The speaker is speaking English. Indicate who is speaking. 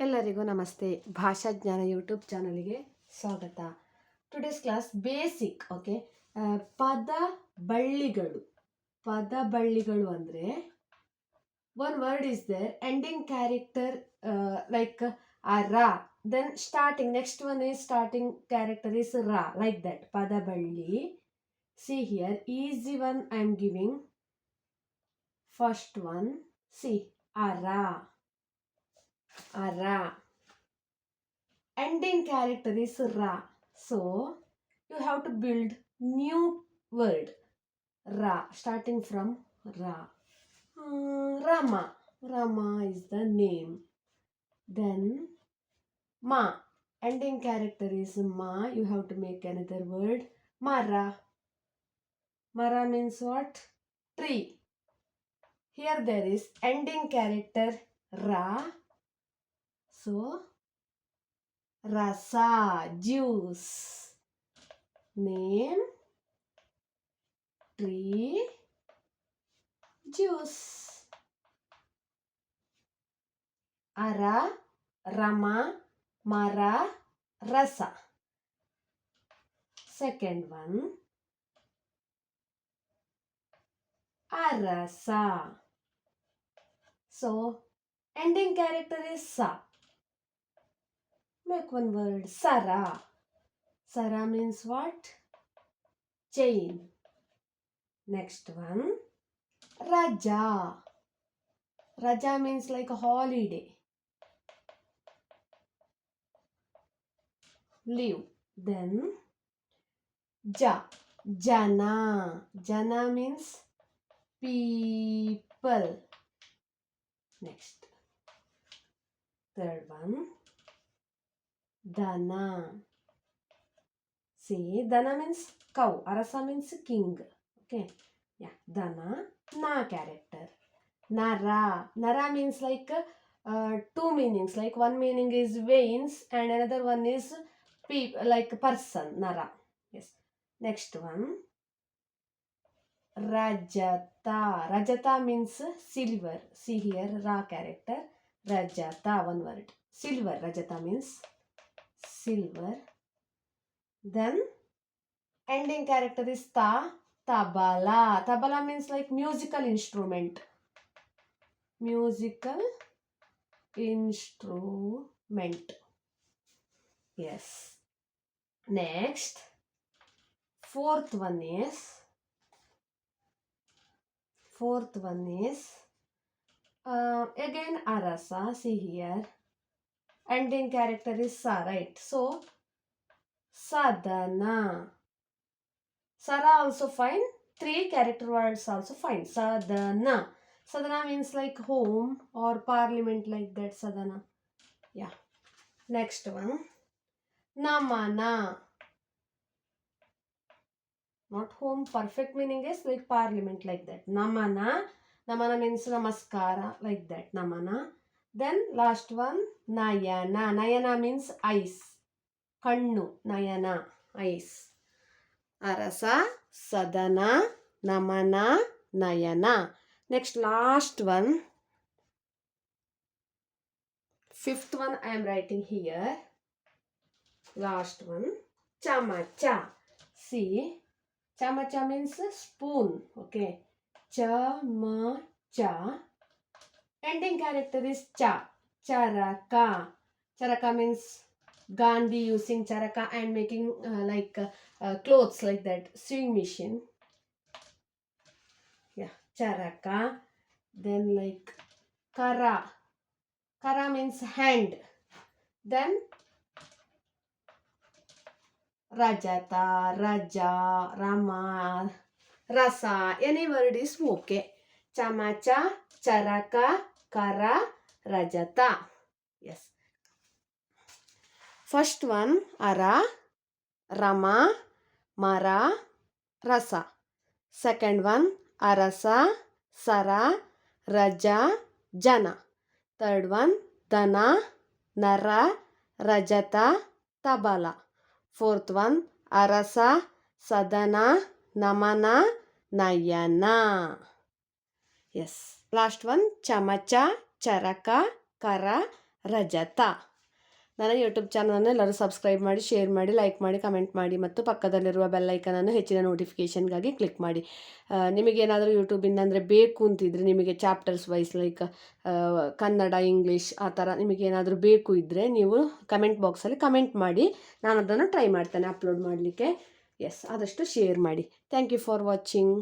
Speaker 1: ಎಲ್ಲರಿಗೂ ನಮಸ್ತೆ. ಭಾಷಾಜ್ಞಾನ ಯೂಟ್ಯೂಬ್ ಚಾನಲ್ಗೆ ಸ್ವಾಗತ. ಟುಡೇಸ್ ಕ್ಲಾಸ್ ಬೇಸಿಕ್ ಓಕೆ ಪದ ಬಳ್ಳಿಗಳು ಪದ ಬಳ್ಳಿಗಳು ಅಂದರೆ one word is there ending character like ಆ ರಾ then starting next one is starting character is Ra like that ಪದ ಬಳ್ಳಿ see here easy one I am giving first one see ಆ ರಾ. Ra. Ending character is Ra. So you have to build new word. Ra. Starting from Ra. Uh, Rama. Rama is the name. Then Ma. Ending character is Ma. You have to make another word. Mara. Mara means what? Tree. Here there is ending character Ra. So, rasa, juice. Name, tree, juice. Ara, rama, mara, rasa. Second one, arasa. So, ending character is sa. Make one word Sara. Sara means what? Chain. Next one Raja. Raja means like a holiday. Leave. Then Ja. Jana. Jana means people. Next. Third one Dana. See, Dana means cow. Arasa means king. Okay. Yeah. Dana. Na character. Nara. Nara means like uh, two meanings. Like one meaning is veins and another one is peop like person. Nara. Yes. Next one. Rajata. Rajata means silver. See here, Ra character. Rajata, one word. Silver. Rajata means silver. Then ending character is ta, tabala. Tabala means like musical instrument. Musical instrument. Yes. Next, fourth one is fourth one is uh, again arasa. See here ending character is sa right? So sadana sara also fine. Three character words also fine. Sadana sadana means like home or parliament like that sadana yeah. Next one. Namana. Not home perfect meaning is like parliament like that. Namana. Namana means namaskara like that. Namana then last one nayana. Nayana means eyes. Kannu. Nayana. Eyes. Arasa. Sadana. Namana. Nayana. Next last one. Fifth one I am writing here. Last one. Chamacha. See. Chamacha means spoon. Okay. Chamacha ending character is cha. Charaka. Charaka means Gandhi using charaka and making uh, like uh, uh, clothes like that. Sewing machine. Yeah, charaka. Then like kara. Kara means hand. Then Rajata, Raja, Rama, Rasa. Any word is okay. Chamacha, Charaka, Kara, Rajata. Yes. First one, Ara, Rama, Mara, Rasa. Second one, Arasa, Sara, Raja, Jana. Third one, Dana, Nara, Rajata, Tabala. Fourth one, Arasa, Sadana, Namana, Nayana. Yes. Last one, ಚಮಚ, ಚರಕ, ಕರ, ರಜತ. ನನ್ನ YouTube ಚಾನಲನ್ನು ಎಲ್ಲರೂ subscribe ಮಾಡಿ share ಮಾಡಿ like ಮಾಡಿ ಕಮೆಂಟ್ ಮಾಡಿ ಮತ್ತು ಪಕ್ಕದಲ್ಲಿರುವ ಬೆಲ್ ಐಕನನ್ನು ಹೆಚ್ಚಿನ ನೋಟಿಫಿಕೇಷನ್ಗಾಗಿ ಕ್ಲಿಕ್ ಮಾಡಿ. ನಿಮಗೇನಾದರೂ ಯೂಟ್ಯೂಬಿಂದ ಅಂದರೆ ಬೇಕು ಅಂತಿದ್ರೆ ನಿಮಗೆ chapters wise like Kannada English ಆ ಥರ ನಿಮಗೇನಾದರೂ ಬೇಕು ಇದ್ದರೆ ನೀವು ಕಮೆಂಟ್ ಬಾಕ್ಸಲ್ಲಿ ಕಮೆಂಟ್ ಮಾಡಿ. ನಾನು ಅದನ್ನು ಟ್ರೈ ಮಾಡ್ತೇನೆ ಅಪ್ಲೋಡ್ ಮಾಡಲಿಕ್ಕೆ. ಎಸ್ ಆದಷ್ಟು ಶೇರ್ ಮಾಡಿ. Thank you for watching